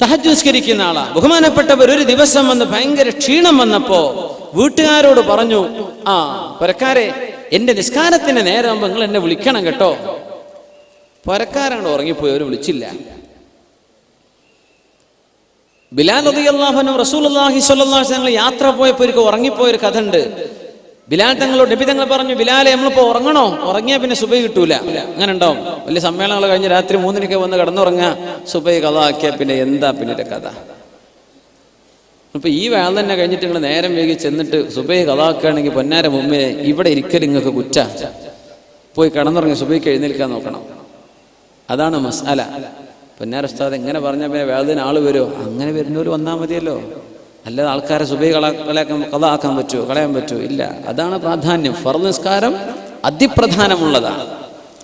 തഹജ് ആളാണ് ആളാ. ബഹുമാനപ്പെട്ടവർ ഒരു ദിവസം വന്ന് ഭയങ്കര ക്ഷീണം വന്നപ്പോ വീട്ടുകാരോട് പറഞ്ഞു ആ പുരക്കാരെ എന്റെ നിസ്കാരത്തിന്റെ നേരമാകുമ്പോ നിങ്ങൾ എന്നെ വിളിക്കണം കേട്ടോ. പുരക്കാരാണ് ഉറങ്ങിപ്പോയി അവർ വിളിച്ചില്ല. ബിലാൽ റളിയല്ലാഹുവിനും റസൂലുള്ളാഹി സ്വല്ലല്ലാഹു അലൈഹി വസല്ലം യാത്ര പോയപ്പോൾ ഉറങ്ങിപ്പോയൊരു കഥ ഉണ്ട്. ബിലാൽ തങ്ങളോട് നബി തങ്ങൾ പറഞ്ഞു ബിലാലെ നമ്മളിപ്പോ ഉറങ്ങണോ? ഉറങ്ങിയാ പിന്നെ സുബൈ കിട്ടൂല. അങ്ങനെ ഉണ്ടാവും. വലിയ സമ്മേളനങ്ങൾ കഴിഞ്ഞ് രാത്രി മൂന്നിനൊക്കെ വന്ന് കിടന്നുറങ്ങാ സുബൈ കഥ ആക്കിയാ പിന്നെ എന്താ പിന്നെ കഥ? അപ്പൊ ഈ വേള തന്നെ കഴിഞ്ഞിട്ട് നിങ്ങൾ നേരം വൈകി ചെന്നിട്ട് സുബൈ കഥ ആക്കുകയാണെങ്കിൽ പൊന്നാര മുമ്പേ ഇവിടെ ഇരിക്കലും നിങ്ങൾക്ക് കുറ്റ? പോയി കിടന്നുറങ്ങി സുബൈക്ക് എഴുന്നേൽക്കാൻ നോക്കണം. അതാണ് മസാല. പൊന്നാര ഉസ്താദ് എങ്ങനെ പറഞ്ഞാൽ പിന്നെ വേദന ആൾ വരുമോ അങ്ങനെ വരുന്നവർ വന്നാൽ മതിയല്ലോ. അല്ലാതെ ആൾക്കാരെ സുബൈ കള കളയാക്കാൻ കഥ ആക്കാൻ പറ്റുമോ? കളയാൻ പറ്റുമോ? ഇല്ല. അതാണ് പ്രാധാന്യം. ഫർ നിസ്കാരം അതിപ്രധാനമുള്ളതാണ്.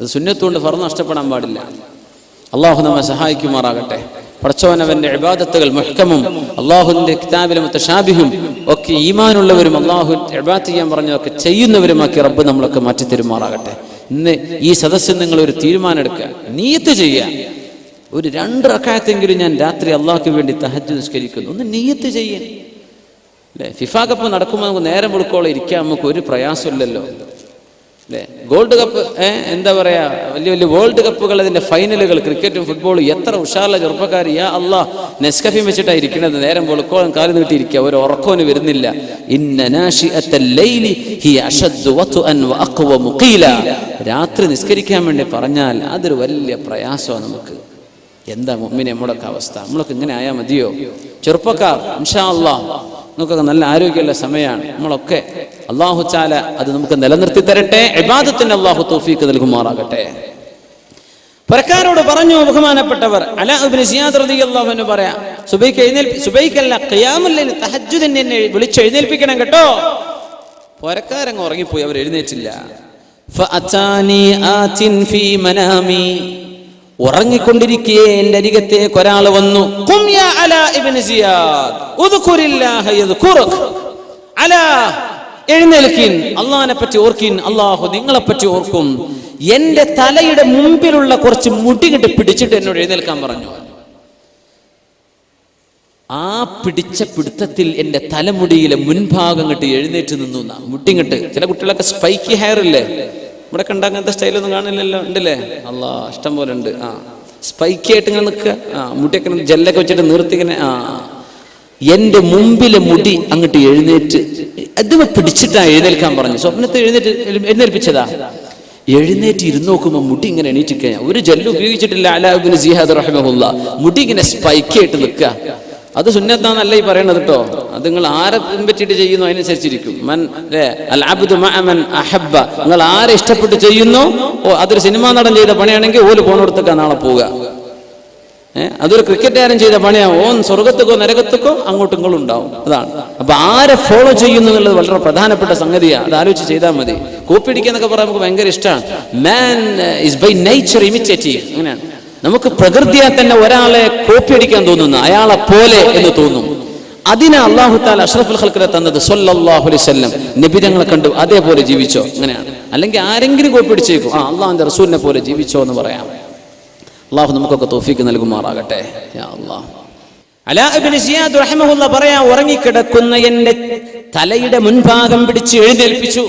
അത് സുന്നത്തുകൊണ്ട് ഫർ നഷ്ടപ്പെടാൻ പാടില്ല. അള്ളാഹു നമ്മെ സഹായിക്കുമാറാകട്ടെ. പഠിച്ചവനവന്റെ ഇബാദത്തുകൾ മുഹ്കമും അള്ളാഹുവിന്റെ കിതാബിലും മുത്തശാബിഹും ഒക്കെ ഈമാനുള്ളവരും അള്ളാഹു ഇബാദത്ത് ചെയ്യാൻ പറഞ്ഞതൊക്കെ ചെയ്യുന്നവരുമാക്കി റബ്ബ് നമ്മളൊക്കെ മാറ്റി തരുമാറാകട്ടെ ഇന്ന് ഈ സദസ്സിൽ നിങ്ങൾ ഒരു തീരുമാനം എടുക്കുക നീയത്ത് ചെയ്യുക. ഒരു രണ്ട് റക്കായത്തെങ്കിലും ഞാൻ രാത്രി അള്ളാഹ്ക്ക് വേണ്ടി തഹജ് നിസ്കരിക്കുന്നു. ഒന്ന് നീയത്ത് ചെയ്യാൻ അല്ലേ ഫിഫ കപ്പ് നടക്കുമ്പോൾ നമുക്ക് നേരം വെളുക്കോളം ഇരിക്കാൻ നമുക്ക് ഒരു പ്രയാസമില്ലല്ലോ. അല്ലേ ഗോൾഡ് കപ്പ് എന്താ പറയാ? വലിയ വലിയ വേൾഡ് കപ്പുകൾ അതിന്റെ ഫൈനലുകൾ ക്രിക്കറ്റും ഫുട്ബോളും. എത്ര ഉഷാറുള്ള ചെറുപ്പക്കാർ യാ അള്ളാ നെസ്കഫിയും വെച്ചിട്ടാണ് ഇരിക്കുന്നത്. നേരം വെളുക്കോളം കാലം നീട്ടിയിരിക്കുക ഒരു ഉറക്കോന് വരുന്നില്ല. രാത്രി നിസ്കരിക്കാൻ വേണ്ടി പറഞ്ഞാൽ അതൊരു വലിയ പ്രയാസമാണ് നമുക്ക്. എന്താ മുമ്മിനെ നമ്മുടെയൊക്കെ അവസ്ഥ? നമ്മളൊക്കെ ഇങ്ങനെ ആയാൽ മതിയോ? ചെറുപ്പക്കാർ ഇൻഷാ അള്ളാ നമുക്കൊക്കെ നല്ല ആരോഗ്യമുള്ള സമയമാണ്. നമ്മളൊക്കെ അള്ളാഹു ചാല അത് നമുക്ക് നിലനിർത്തി തരട്ടെ. എബാദത്തിന് അള്ളാഹു തോഫീക്ക് നൽകുമാറാകട്ടെ. പുരക്കാരോട് പറഞ്ഞു ബഹുമാനപ്പെട്ടവർ അല ഇബ്നു സിയാദ് റളിയല്ലാഹു അൻഹു പറയാ സുബൈക്ക് എഴുന്നേൽപ്പി സുബൈക്കല്ല ഖിയാമുല്ലൈൽ തഹജ്ജുദിന് എന്നെ വിളിച്ച് എഴുന്നേൽപ്പിക്കണം കേട്ടോ. പുരക്കാരങ്ങ് ഉറങ്ങിപ്പോയി അവർ എഴുന്നേറ്റില്ല. ഉറങ്ങിക്കൊണ്ടിരിക്കെ എന്റെ അരികത്തേക്ക് ഒരാൾ വന്നു. അള്ളാഹിനെ പറ്റി ഓർക്കിൻ. അള്ളാഹു നിങ്ങളെ പറ്റി ഓർക്കും. എന്റെ തലയുടെ മുമ്പിലുള്ള കുറച്ച് മുടി കിട്ടി പിടിച്ചിട്ട് എന്നോട് എഴുന്നേൽക്കാൻ പറഞ്ഞു. ആ പിടിച്ച പിടുത്തത്തിൽ എന്റെ തലമുടിയിലെ മുൻഭാഗം കിട്ടി എഴുന്നേറ്റ് നിന്നു മുട്ടിങ്ങിട്ട് ചില കുട്ടികളൊക്കെ സ്പൈക്കി ഹെയർ ഇല്ലേ? ഇവിടെ കണ്ട അങ്ങനത്തെ സ്റ്റൈലൊന്നും കാണില്ലല്ലോ. ഉണ്ടല്ലേ? അല്ല ഇഷ്ടം പോലെ ഉണ്ട്. ആ. സ്പൈക്കി ആയിട്ട് ഇങ്ങനെ നിൽക്കുക. ആ മുടിയൊക്കെ ജെല്ലൊക്കെ വെച്ചിട്ട് നിർത്തി ഇങ്ങനെ ആ എന്റെ മുമ്പിലെ മുടി അങ്ങോട്ട് എഴുന്നേറ്റ് അത് പിടിച്ചിട്ടാ എഴുന്നേൽക്കാൻ പറഞ്ഞു. സ്വപ്നത്തെ എഴുന്നേറ്റ് എഴുന്നേൽപ്പിച്ചതാ. എഴുന്നേറ്റ് ഇരുന്ന് നോക്കുമ്പോൾ മുടി ഇങ്ങനെ എണീറ്റ് കഴിഞ്ഞാൽ ഒരു ജെല്ല് ഉപയോഗിച്ചിട്ടില്ല. അലാബിന് ജിഹാദ് റഹ്മുല്ല മുടി ഇങ്ങനെ സ്പൈക്ക് ആയിട്ട് നിൽക്കുക. അത് സുന്നത്താന്നല്ല ഈ പറയണത് കേട്ടോ അത് നിങ്ങൾ ആരെ പിൻപറ്റിയിട്ട് ചെയ്യുന്നു? അതിനനുസരിച്ചിരിക്കും. മൻ മൻ അഹബ്ബ. നിങ്ങൾ ആരെ ഇഷ്ടപ്പെട്ട് ചെയ്യുന്നു? ഓ അതൊരു സിനിമാ നടൻ ചെയ്ത പണിയാണെങ്കിൽ ഓൽ പോണോടത്തേക്കാ നാളെ പോവുക. ഏഹ് അതൊരു ക്രിക്കറ്റുകാരൻ ചെയ്ത പണിയാ. ഓൻ സ്വർഗത്തുക്കോ നരകത്തുക്കോ അങ്ങോട്ടും ഇങ്ങോട്ടും ഉണ്ടാവും. അതാണ്. അപ്പൊ ആരെ ഫോളോ ചെയ്യുന്നു എന്നുള്ളത് വളരെ പ്രധാനപ്പെട്ട സംഗതിയാണ് അത് ആലോചിച്ച് ചെയ്താൽ മതി. കോപ്പി അടിക്കാന്നൊക്കെ പറയാൻ നമുക്ക് ഭയങ്കര ഇഷ്ടമാണ് man is by nature imitative അങ്ങനെയാണ്. നമുക്ക് പ്രകൃതിയെ തന്നെ ഒരാളെ കോപ്പി അടിക്കാൻ തോന്നുന്നു അയാളെ പോലെ എന്ന് തോന്നും. അതിനെ അള്ളാഹു താല അഷ്റഫുൽ ഖൽക്കിനെ തന്നത് സല്ലല്ലാഹു അലൈഹി വസല്ലം. നബിതങ്ങളെ കണ്ടു അതേപോലെ ജീവിച്ചോ? അങ്ങനെയാണ്. അല്ലെങ്കിൽ ആരെങ്കിലും കോപ്പി അടിച്ചേക്കും. ആ അള്ളാഹിന്റെ റസൂലിനെ പോലെ ജീവിച്ചോ എന്ന് പറയാം. അള്ളാഹു നമുക്കൊക്കെ തോഫിക്ക് നൽകുമാറാകട്ടെ. പറയാ ഉറങ്ങിക്കിടക്കുന്ന എന്റെ തലയുടെ മുൻഭാഗം പിടിച്ച് എഴുന്നേൽപ്പിച്ചു.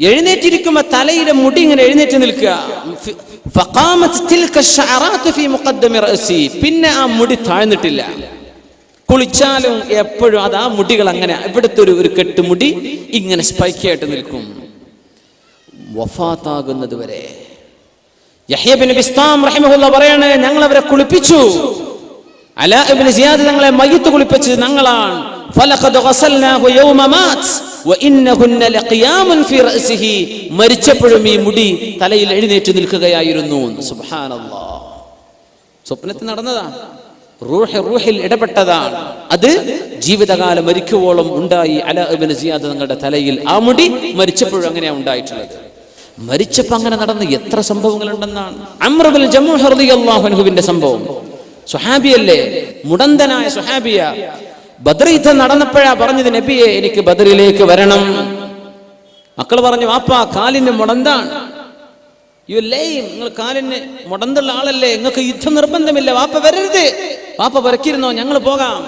എഴുന്നേറ്റിരിക്കുമ്പോ തലയുടെ മുടി ഇങ്ങനെ എഴുന്നേറ്റ് നിൽക്കുക. പിന്നെ ആ മുടി താഴ്ന്നിട്ടില്ല. കുളിച്ചാലും എപ്പോഴും അത് ആ മുടികൾ അങ്ങനെ ഇവിടുത്തെ ഒരു ഒരു കെട്ടുമുടി ഇങ്ങനെ സ്പൈക്കായിട്ട് നിൽക്കും. വഫാത്താകുന്നത് വരെ. പറയാണ് ഞങ്ങൾ അവരെ കുളിപ്പിച്ചു. അല ഇബ്നു സിയാദ് ഞങ്ങളെ മയ്യത്ത് കുളിപ്പിച്ചത് ഞങ്ങളാണ്. മരിച്ചപ്പോഴും ഈ മുടി തലയിൽ എഴുന്നേറ്റ് നിൽക്കുകയായിരുന്നു. സുബ്ഹാനല്ലാഹ് സ്വപ്നത്തിൽ നടന്നതാണ്. റൂഹ് റൂഹിൽ ഇടപെട്ടതാണ്. അത് ജീവിതകാലം മരിക്കുവോളം ഉണ്ടായി. അല ഇബ്നു സിയാദ് തങ്ങളുടെ തലയിൽ ആ മുടി മരിച്ചപ്പോഴും അങ്ങനെയാണ് ഉണ്ടായിട്ടുള്ളത്. മരിച്ചപ്പോ അങ്ങനെ നടന്ന എത്ര സംഭവങ്ങൾ ഉണ്ടെന്നാണ് അമ്രബുൽ അൻഹുവിന്റെ സംഭവം. സുഹാബിയല്ലേ മുടന്തനായ സുഹാബിയ ബദർ യുദ്ധം നടന്നപ്പോഴാ പറഞ്ഞത് നബിയെ എനിക്ക് ബദറിലേക്ക് വരണം. മക്കൾ പറഞ്ഞു വാപ്പാ കാലിന് മുടന്താണ്. യു ലൈം നിങ്ങൾ കാലിന് മുടന്തുള്ള ആളല്ലേ നിങ്ങൾക്ക് യുദ്ധം നിർബന്ധമില്ല വാപ്പ വരരുത്. വാപ്പ വരക്കിരുന്നോ ഞങ്ങൾ പോകാം.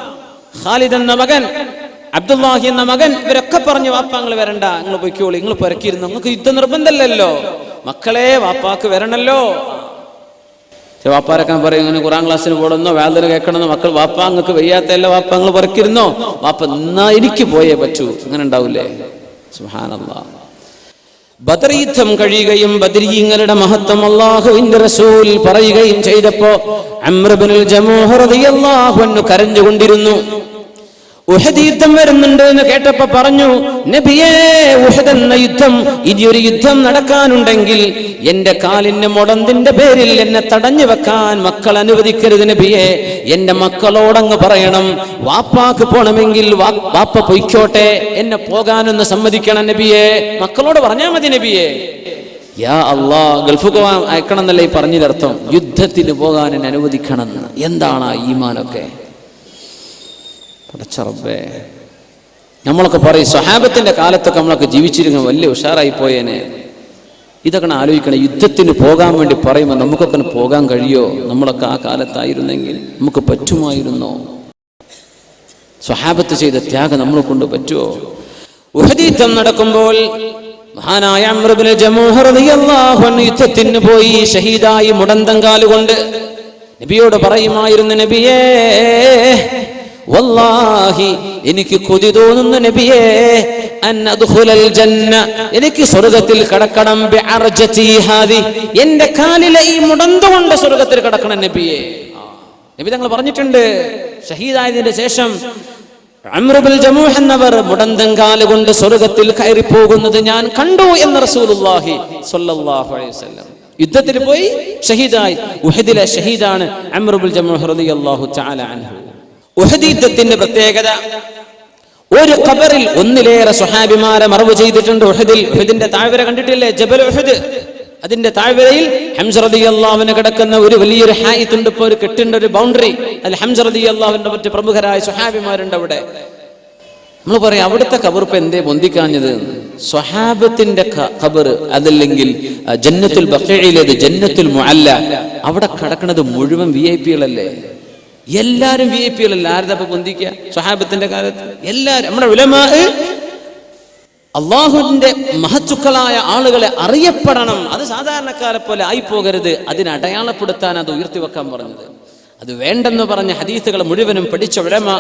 ഖാലിദ് എന്ന മകൻ അബ്ദുല്ലാഹി എന്ന മകൻ ഇവരൊക്കെ പറഞ്ഞു വാപ്പ നിങ്ങൾ വരണ്ട നിങ്ങൾ പൊയ്ക്കോളി നിങ്ങൾ പുരക്കിരുന്നു നിങ്ങൾക്ക് യുദ്ധ നിർബന്ധമല്ലല്ലോ. മക്കളെ വാപ്പാക്ക് വരണല്ലോ. പക്ഷെ വാപ്പാരൊക്കെ പറയും ഇങ്ങനെ ഖുറാൻ ക്ലാസ്സിന് പോകണമെന്നോ വേദന കേൾക്കണമെന്നോ മക്കൾ വാപ്പ നിങ്ങൾക്ക് വയ്യാത്തല്ല വാപ്പ നിങ്ങൾ പറക്കിരുന്നോ? വാപ്പ എന്നാ എനിക്ക് പോയേ പറ്റൂ. അങ്ങനെ ഉണ്ടാവില്ലേ? സുഹാനല്ലാ ബദർ യുദ്ധം കഴിയുകയും ബദരീങ്ങളുടെ മഹത്വം അള്ളാഹുവിന്റെ റസൂൽ പറയുകയും ചെയ്തപ്പോ അമ്രബിനുൽ ജമോഹർ കരഞ്ഞുകൊണ്ടിരുന്നു. ഉഹദ് യുദ്ധം വരുന്നുണ്ട് എന്ന് കേട്ടപ്പോ പറഞ്ഞു നബിയേ ഉഹദ് എന്ന യുദ്ധം ഇനി ഒരു യുദ്ധം നടക്കാനുണ്ടെങ്കിൽ എന്റെ കാലിന് മുടന്തിന്റെ പേരിൽ എന്നെ തടഞ്ഞു വെക്കാൻ മക്കൾ അനുവദിക്കരുത് നബിയെ. എന്റെ മക്കളോടങ്ങ് പറയണം വാപ്പാക്ക് പോണമെങ്കിൽ വാപ്പ പൊയ്ക്കോട്ടെ എന്നെ പോകാനൊന്ന് സമ്മതിക്കണം നബിയെ. മക്കളോട് പറഞ്ഞാ മതി നബിയെ. യാ അള്ളാ ഗൾഫ് അയക്കണം എന്നല്ലേ ഈ പറഞ്ഞതിനർത്ഥം യുദ്ധത്തിന് പോകാൻ എന്നെ അനുവദിക്കണം എന്താണ് ആ ഈമാനൊക്കെ? പടച്ചറബേ നമ്മളൊക്കെ പറയും സ്വഹാബത്തിന്റെ കാലത്തൊക്കെ നമ്മളൊക്കെ ജീവിച്ചിരുന്ന വലിയ ഉഷാറായി പോയേനെ ഇതൊക്കെ ആലോചിക്കണം യുദ്ധത്തിന് പോകാൻ വേണ്ടി പറയുമ്പോൾ നമുക്കൊക്കെ പോകാൻ കഴിയോ? നമ്മളൊക്കെ ആ കാലത്തായിരുന്നെങ്കിൽ നമുക്ക് പറ്റുമായിരുന്നോ? സ്വഹാബത്ത് ചെയ്ത ത്യാഗം നമ്മളെ കൊണ്ട് പറ്റുമോ ഉഹദീത്തം നടക്കുമ്പോൾ മഹാനായ അമ്രുബ്നു യുദ്ധത്തിന് പോയി ഷഹീദായി മുടന്തങ്കാലുകൊണ്ട് നബിയോട് പറയുമായിരുന്നു നബിയേ വല്ലാഹി എനിക്ക് കൊതി തോന്നുന്നു നബിയേ. എനിക്ക് സ്വർഗത്തിൽ കടക്കണം. എന്റെ കാലിലെ ഈ മുടന്തുകൊണ്ട് സ്വർഗത്തിൽ കടക്കണം നബിയേ. നബി തങ്ങൾ പറഞ്ഞിട്ടുണ്ട് ഷഹീദായതിന്റെ ശേഷം അമ്രുബിൽ ജമൂഹ് എന്നവർ മുടന്തം കാലുകൊണ്ട് സ്വർഗത്തിൽ കയറി പോകുന്നത് ഞാൻ കണ്ടു എന്ന് റസൂലുള്ളാഹി സ്വല്ലല്ലാഹു അലൈഹി വസല്ലം. യുദ്ധത്തിൽ പോയി ഷഹീദായി ഉഹദിലെ ഷഹീദാണ് അമ്രുബുൽ ജമൂഹ് റളിയല്ലാഹു തആല അൻഹു. ഉഹദ് യുദ്ധത്തിന്റെ പ്രത്യേകത. ഒരു ഖബറിൽ ഒന്നിലേറെ സ്വഹാബിമാരെ മറവ് ചെയ്തിട്ടുണ്ട് ഉഹദിൽ. ഉഹദിന്റെ താഴ്വര കണ്ടിട്ടില്ലേ? ജബൽ ഉഹദ്. അതിന്റെ താഴ്വരയിൽ ഹംസറദി അള്ളാവിന് കിടക്കുന്ന ഒരു വലിയൊരു ഹായിത്തുണ്ട് ഇപ്പോൾ ഒരു കെട്ടിന്റെ ഒരു ബൗണ്ടറി അതിൽ ഹംസറദി അള്ളാവിന്റെ മറ്റ് പ്രമുഖരായ സ്വഹാബിമാരുണ്ട് അവിടെ. നമ്മൾ പറയാം അവിടുത്തെ കബറിപ്പ് എന്തേ പൊന്തിക്കാഞ്ഞത്? സ്വഹാബത്തിന്റെ ഖബർ അതല്ലെങ്കിൽ ജന്നത്തുൽ ബഖയിലേത് ജന്നത്തുൽ മുഅല്ല. അവിടെ കിടക്കുന്നത് മുഴുവൻ വി ഐ പികളല്ലേ എല്ലാരും വി ഐ പികളല്ല അപ്പൊ പൊന്തിക്കുക സ്വഹാബത്തിന്റെ കാലത്ത്. എല്ലാരും നമ്മുടെ ഉലമാ അള്ളാഹുവിന്റെ മഹത്തുക്കളായ ആളുകളെ അറിയപ്പെടണം. അത് സാധാരണക്കാരെ പോലെ ആയി പോകരുത് അതിനെ അടയാളപ്പെടുത്താൻ അത് ഉയർത്തി വെക്കാൻ പറഞ്ഞത്. അത് വേണ്ടെന്ന് പറഞ്ഞ ഹദീസുകൾ മുഴുവനും പഠിച്ച ഉലമാ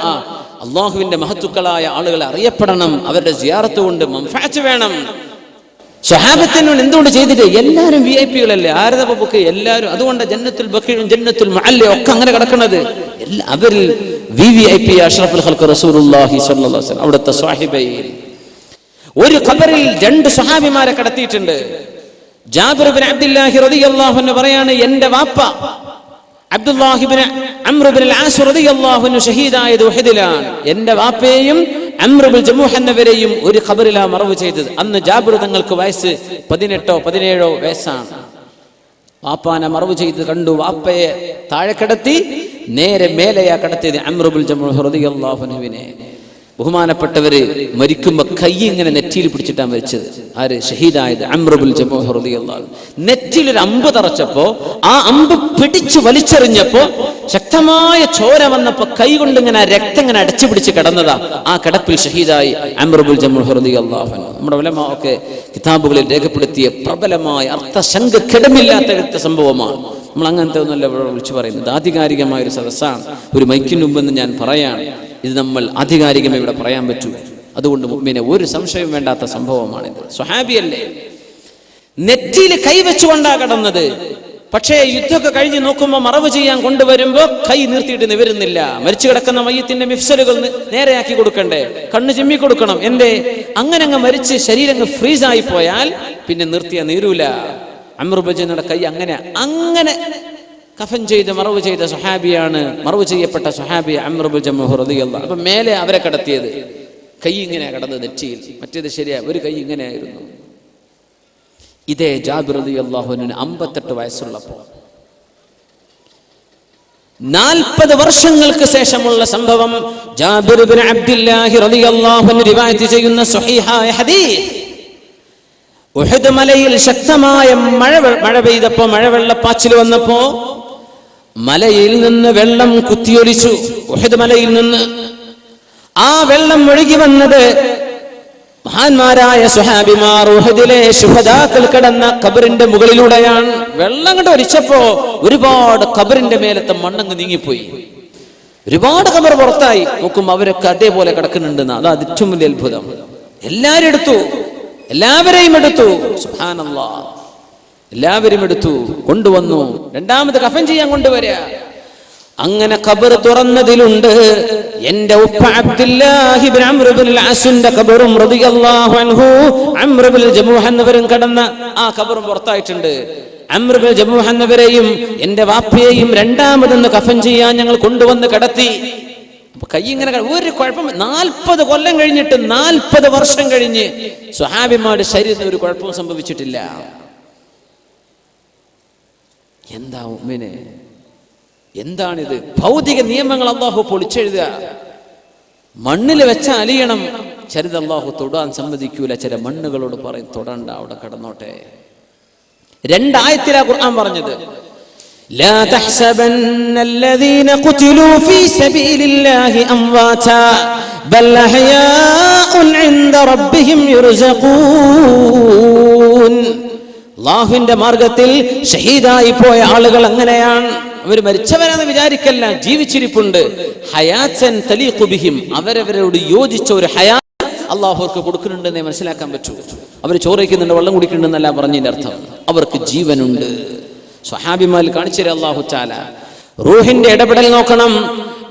അള്ളാഹുവിന്റെ മഹത്തുക്കളായ ആളുകളെ അറിയപ്പെടണം. അവരുടെ സിയാറത്ത് കൊണ്ട് വേണം. ഷഹാബത്തിനോട് എന്തുകൊണ്ട് ചെയ്തിട്ട്? എല്ലാവരും വി ഐ പികളല്ലേ ആരതപ്പ ബുക്ക് എല്ലാവരും അതുകൊണ്ട് ജന്നത്തുൽ ബക്കീഴും ജന്നത്തുൽ മഅല്ലയും ഒക്കെ അങ്ങനെ കിടക്കുന്നത്. അവരിൽ വി വി ഐ പി അഷ്റഫുൽ ഹൽക്ക് റസൂലുള്ളാഹി സ്വല്ലല്ലാഹു അലൈഹി അവിടുത്തെ സ്വാഹിബൈ ഒരു ഖബറിൽ രണ്ട് സ്വഹാബിമാരെ കടത്തിയിട്ടുണ്ട്. ജാബിർ ബിൻ അബ്ദുല്ലാഹി റളിയല്ലാഹു അൻഹു പറയാണ് എന്റെ വാപ്പ Abdullahi bin Amr bin As റളിയല്ലാഹു അൻഹു ഷഹീദായത് ഉഹദിലാണ്. എന്റെ വാപ്പയെയും ബിൻ ജമൂഹ് എന്നവരെയും ഒരു ഖബറിലാ മറവ് ചെയ്തത്. അന്ന് ജാബിർ തങ്ങൾക്ക് വയസ്സ് പതിനെട്ടോ പതിനേഴോ വയസ്സാണ്. വാപ്പാനെ മറവ് ചെയ്ത് കണ്ടു. വാപ്പയെ താഴെ കിടത്തി നേരെ മേലെയാ കടത്തിയത് അമ്രുബുൽ ജമൂഹ് റളിയല്ലാഹു അൻഹുവിനെ. ബഹുമാനപ്പെട്ടവര് മരിക്കുമ്പോ കൈ ഇങ്ങനെ നെറ്റിയിൽ പിടിച്ചിട്ടാണ് മരിച്ചത്. ആര്? ഷഹീദായത് അമ്രബുൽ ജമൂഹ് റളിയല്ലാഹു അൻഹു. നെറ്റിയിൽ ഒരു അമ്പ് തറച്ചപ്പോ ആ അമ്പ് പിടിച്ചു വലിച്ചെറിഞ്ഞപ്പോ ശക്തമായ ചോര വന്നപ്പോ കൈ കൊണ്ട് ഇങ്ങനെ രക്തം ഇങ്ങനെ അടച്ചു പിടിച്ച് കിടന്നതാ. ആ കിടപ്പിൽ ഷഹീദായി അമ്രബുൽ ജമൂഹ് റളിയല്ലാഹു അൻഹു. നമ്മുടെ ഉലമാ ഒക്കെ കിതാബുകളിൽ രേഖപ്പെടുത്തിയ പ്രബലമായ അർത്ഥശങ്ക കിടമില്ലാത്ത എടുത്ത സംഭവമാണ്. നമ്മൾ അങ്ങനത്തെ ഒന്നുമല്ല ഇവിടെ വിളിച്ചു പറയുന്നത്. ആധികാരികമായ ഒരു സദസ്സാണ്. ഒരു മൈക്കിന് മുമ്പെന്ന് ഞാൻ പറയാണ്. ഇത് നമ്മൾ ആധികാരികം ഇവിടെ പറയാൻ പറ്റൂ. അതുകൊണ്ട് മുമ്പിനെ ഒരു സംശയം വേണ്ടാത്ത സംഭവമാണിത്. സ്വഹാബിയല്ലേ? നെറ്റിയിൽ കൈവച്ചുകൊണ്ടാ കടന്നത്. പക്ഷേ യുദ്ധമൊക്കെ കഴിഞ്ഞ് നോക്കുമ്പോൾ മറവ് ചെയ്യാൻ കൊണ്ടുവരുമ്പോൾ കൈ നിർത്തിയിട്ട് നിവരുന്നില്ല. മരിച്ചു കിടക്കുന്ന മയ്യത്തിന്റെ മിഫ്സലുകൾ നേരെയാക്കി കൊടുക്കണ്ടേ? കണ്ണ് ചിമ്മി കൊടുക്കണം. എന്റെ അങ്ങനെ അങ്ങ് മരിച്ച് ശരീരം ഫ്രീസായി പോയാൽ പിന്നെ നിർത്തിയ നീരൂല. അമൃബജനയുടെ കൈ അങ്ങനെ അങ്ങനെ കഫൻ ചെയ്ത് മറവ് ചെയ്ത സുഹാബിയാണ് മറവ് ചെയ്യപ്പെട്ട സുഹാബി അമ്രബുൽ അമ്രബുജമുഹുറദിയല്ല അപ്പൊ മേലെ അവരെ കടത്തിയത്. കൈ ഇങ്ങനെ കടന്ന് നെറ്റിയിൽ. മറ്റേത് ശരിയാ ഒരു കൈ ഇങ്ങനെയായിരുന്നു. ഇതേ ജാബിർ അള്ളാഹുവിന് അമ്പത്തെട്ട് വയസ്സുള്ളപ്പോൾ. നാൽപ്പത് വർഷങ്ങൾക്ക് ശേഷമുള്ള സംഭവം ജാബിർ ബിൻ അബ്ദുല്ലാഹി റളിയല്ലാഹു അൻഹു റിവായത്ത് ചെയ്യുന്ന സ്വഹീഹായ ഹദീസ്. ഉഹദ് മലയിൽ ശക്തമായ മഴ മഴ പെയ്തപ്പോ മഴവെള്ളപ്പാച്ചിൽ വന്നപ്പോ മലയിൽ നിന്ന് വെള്ളം കുത്തിയൊലിച്ചു. ഉഹദ് മലയിൽ നിന്ന്. ആ വെള്ളം ഒഴുകി വന്നത് മഹാന്മാരായ സുഹാബിമാർ ഉഹദിലെ ശുഭതാക്കൾ കിടന്ന കബറിന്റെ മുകളിലൂടെയാണ്. വെള്ളം കണ്ട് ഒലിച്ചപ്പോ ഒരുപാട് കബറിന്റെ മേലത്തെ മണ്ണങ്ങ് നീങ്ങിപ്പോയി. ഒരുപാട് കബർ പുറത്തായി. നോക്കും അവരൊക്കെ അതേപോലെ കിടക്കുന്നുണ്ടെന്ന്. അതാ ഏറ്റവും വലിയ അത്ഭുതം. എല്ലാരും എടുത്തു. എല്ലാവരെയും എടുത്തു. സുഹാനല്ലാ എല്ലാവരും എടുത്തു കൊണ്ടുവന്നു. രണ്ടാമത് കഫൻ ചെയ്യാൻ കൊണ്ടുവരിക. അങ്ങനെ ഖബർ തുറന്നതിലുണ്ട്. എന്റെ ഉപ്പ അബ്ദുല്ലാഹി ഇബ്നു അംർ ഇബ്നുൽ ഖബറും ജമൂഹ് കടന്ന ആ ഖബറും പുറത്തായിട്ടുണ്ട്. ജമുഹ ജമൂഹ് എന്നവരെയും എന്റെ വാപ്പയെയും രണ്ടാമതൊന്ന് കഫൻ ചെയ്യാൻ ഞങ്ങൾ കൊണ്ടുവന്ന് കടത്തി. കൈ ഇങ്ങനെ ഒരു കുഴപ്പം നാൽപ്പത് കൊല്ലം കഴിഞ്ഞിട്ട് നാൽപ്പത് വർഷം കഴിഞ്ഞ് സ്വഹാബിമാരുടെ ശരീരത്തിന് ഒരു കുഴപ്പവും സംഭവിച്ചിട്ടില്ല. എന്താ ഉമ്മിനെ എന്താണിത് ഭൗതിക നിയമങ്ങൾ അള്ളാഹു പൊളിച്ചെഴുതുക മണ്ണിൽ വെച്ച അലിയണം ചരിത അള്ളാഹു തൊടാൻ സമ്മതിക്കൂല ചില മണ്ണുകളോട് പറയും തൊടണ്ട അവിടെ കടന്നോട്ടെ രണ്ടായത്തിലാ ഖുർആൻ പറഞ്ഞത് لا تحسبن الذين قتلوا في سبيل الله أمواتا بل أحياء عند ربهم يرزقون അള്ളാഹുവിന്റെ മാർഗത്തിൽ ഷഹീദായി പോയ ആളുകൾ അങ്ങനെയാണ് അവർ മരിച്ചവരാന്ന് വിചാരിക്കല്ല ജീവിച്ചിരിപ്പുണ്ട്. ഹയാച്ചൻ തലീഖുബിഹിം അവരവരോട് യോജിച്ച ഒരു ഹയാ അള്ളാഹുർക്ക് കൊടുക്കുന്നുണ്ടെന്നേ മനസ്സിലാക്കാൻ പറ്റൂ. അവർ ചോറയ്ക്കുന്നുണ്ട് വെള്ളം കുടിക്കുന്നുണ്ടെന്നല്ല പറഞ്ഞതിന്റെ അർത്ഥം. അവർക്ക് ജീവനുണ്ട്. സ്വഹാബിമാൽ കാണിച്ചു അള്ളാഹു ചാല റൂഹിന്റെ ഇടപെടൽ നോക്കണം.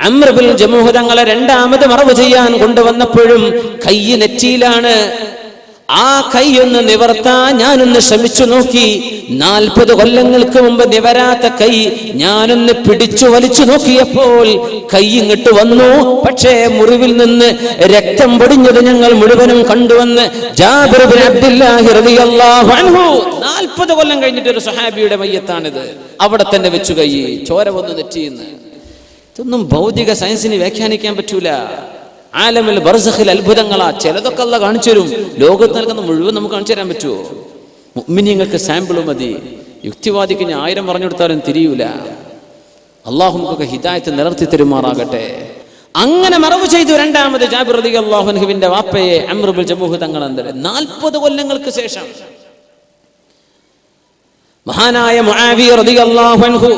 അമ്രബിൽ ജമൂഹ് തങ്ങളെ രണ്ടാമത് മറവ് ചെയ്യാൻ കൊണ്ടുവന്നപ്പോഴും കൈ നെറ്റിയിലാണ്. ആ കൈ ഒന്ന് നിവർത്താൻ ഞാനൊന്ന് ശ്രമിച്ചു നോക്കി. നാൽപ്പത് കൊല്ലങ്ങൾക്ക് മുമ്പ് നിവരാത്ത കൈ ഞാനൊന്ന് പിടിച്ചു വലിച്ചു നോക്കിയപ്പോൾ കൈ ഇങ്ങോട്ട് വന്നു. പക്ഷേ മുറിവിൽ നിന്ന് രക്തം പൊടിഞ്ഞത് ഞങ്ങൾ മുഴുവനും കണ്ടുവന്ന് നാൽപ്പത് കൊല്ലം കഴിഞ്ഞിട്ട് ഒരു സഹാബിയുടെ മയ്യത്താണിത്. അവിടെ തന്നെ വെച്ചു കൈ. ചോര വന്നു തെറ്റിയെന്ന്. ഇതൊന്നും ഭൗതിക സയൻസിന് വ്യാഖ്യാനിക്കാൻ പറ്റൂല. ആലമിൽ ബർസഖിൽ അത്ഭുതങ്ങളാ ചിലതൊക്കെ അല്ല കാണിച്ചു തരും. ലോകത്ത് നൽകുന്ന മുഴുവൻ നമുക്ക് കാണിച്ചു തരാൻ പറ്റുമോ മുഅ്മിനീങ്ങൾക്ക് സാമ്പിൾ മതി. യുക്തിവാദിക്ക് ഞാൻ ആയിരം പറഞ്ഞു കൊടുത്താലും തിരിയൂല. അള്ളാഹു നമുക്കൊക്കെ ഹിദായത്ത് നിലർത്തി തരുമാറാകട്ടെ. അങ്ങനെ മറവ് ചെയ്തു രണ്ടാമത് ജാബിർ റതി അള്ളാഹുൻഹുവിന്റെ വാപ്പയെ അമ്രുബുൽ ജമൂഹ് തങ്ങൾ നാൽപ്പത് കൊല്ലങ്ങൾക്ക് ശേഷം. മഹാനായ അൻഹു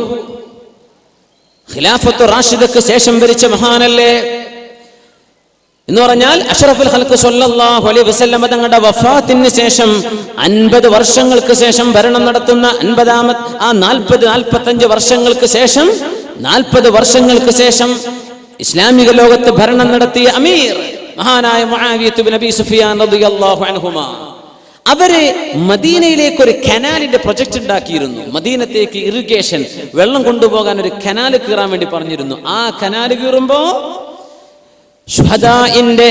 ഖിലാഫത്ത് റാഷിദക്ക് ശേഷം ഭരിച്ച മഹാനല്ലേ? എന്ന് പറഞ്ഞാൽ അഷറഫുൽ ഹൽക്ക് സൊല്ലാഹു അലൈ വസല്ലമ തങ്ങളുടെ വഫാത്തിന് ശേഷം അൻപത് വർഷങ്ങൾക്ക് ശേഷം ഭരണം നടത്തുന്ന അൻപതാമത് ആ നാൽപ്പത് നാൽപ്പത്തഞ്ച് വർഷങ്ങൾക്ക് ശേഷം നാൽപ്പത് വർഷങ്ങൾക്ക് ശേഷം ഇസ്ലാമിക ലോകത്ത് ഭരണം നടത്തിയ അമീർ മഹാനായ ബിൻ സുഫിയാൻ അൻഹുമാ. അവർ മദീനയിലേക്ക് ഒരു കനാലിന്റെ പ്രൊജക്ട് ഉണ്ടാക്കിയിരുന്നു. മദീനത്തേക്ക് ഇറിഗേഷൻ വെള്ളം കൊണ്ടുപോകാൻ ഒരു കനാൽ കീറാൻ വേണ്ടി പറഞ്ഞിരുന്നു. ആ കനാൽ കീറുമ്പോ ഷുഹദാഇന്റെ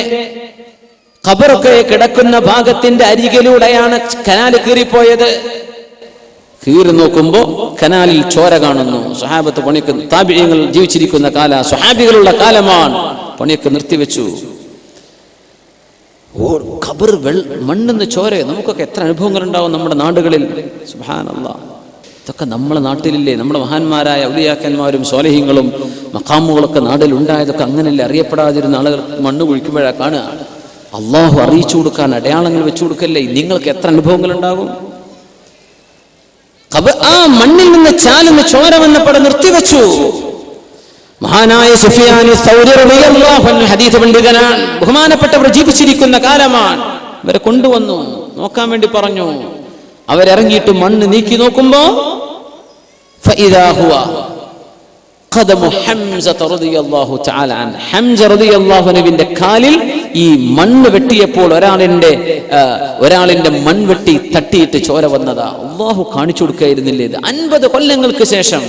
ഖബറൊക്കെ കിടക്കുന്ന ഭാഗത്തിന്റെ അരികിലൂടെയാണ് കനാൽ കീറിപ്പോയത്. കീറി നോക്കുമ്പോ കനാലിൽ ചോര കാണുന്നു. സ്വഹാബത്ത് പണിക്ക് താപിയങ്ങൾ ജീവിച്ചിരിക്കുന്ന കാല സ്വഹാബികളുള്ള കാലമാണ്. പണിയൊക്കെ നിർത്തിവെച്ചു. ഓ ഖബർ വെൾ മണ്ണെന്ന് ചോര. നമുക്കൊക്കെ എത്ര അനുഭവങ്ങൾ ഉണ്ടാവും നമ്മുടെ നാടുകളിൽ. സുഹാനല്ല ഇതൊക്കെ നമ്മളെ നാട്ടിലില്ലേ? നമ്മുടെ മഹാന്മാരായ ഔലിയാക്കന്മാരും സോലഹ്യങ്ങളും മക്കാമുകളൊക്കെ നാട്ടിലുണ്ടായതൊക്കെ അങ്ങനെയല്ലേ അറിയപ്പെടാതിരുന്ന ആളുകൾ മണ്ണ് കുഴിക്കുമ്പോഴാ കാണുക. അള്ളാഹു അറിയിച്ചു കൊടുക്കാൻ അടയാളങ്ങൾ വെച്ചു കൊടുക്കല്ലേ? നിങ്ങൾക്ക് എത്ര അനുഭവങ്ങൾ ഉണ്ടാകും ആ മണ്ണിൽ നിന്ന് ചാലുന്ന ചോര പടം നിർത്തിവെച്ചു. മഹാനായ സുഫിയാനി പണ്ഡിതനാണ്. ബഹുമാനപ്പെട്ടവർ ജീവിച്ചിരിക്കുന്ന കാലമാണ്. ഇവരെ കൊണ്ടുവന്നു. നോക്കാൻ വേണ്ടി പറഞ്ഞു. അവരിറങ്ങിയിട്ട് മണ്ണ് നീക്കി നോക്കുമ്പോ ഹംസ കാലിൽ ഈ മണ്ണ് വെട്ടിയപ്പോൾ ഒരാളിന്റെ ഒരാളിന്റെ മൺവെട്ടി തട്ടിയിട്ട് ചോര വന്നതാ. അള്ളാഹു കാണിച്ചു കൊടുക്കായിരുന്നില്ലേ ഇത്? അൻപത് കൊല്ലങ്ങൾക്ക് ശേഷം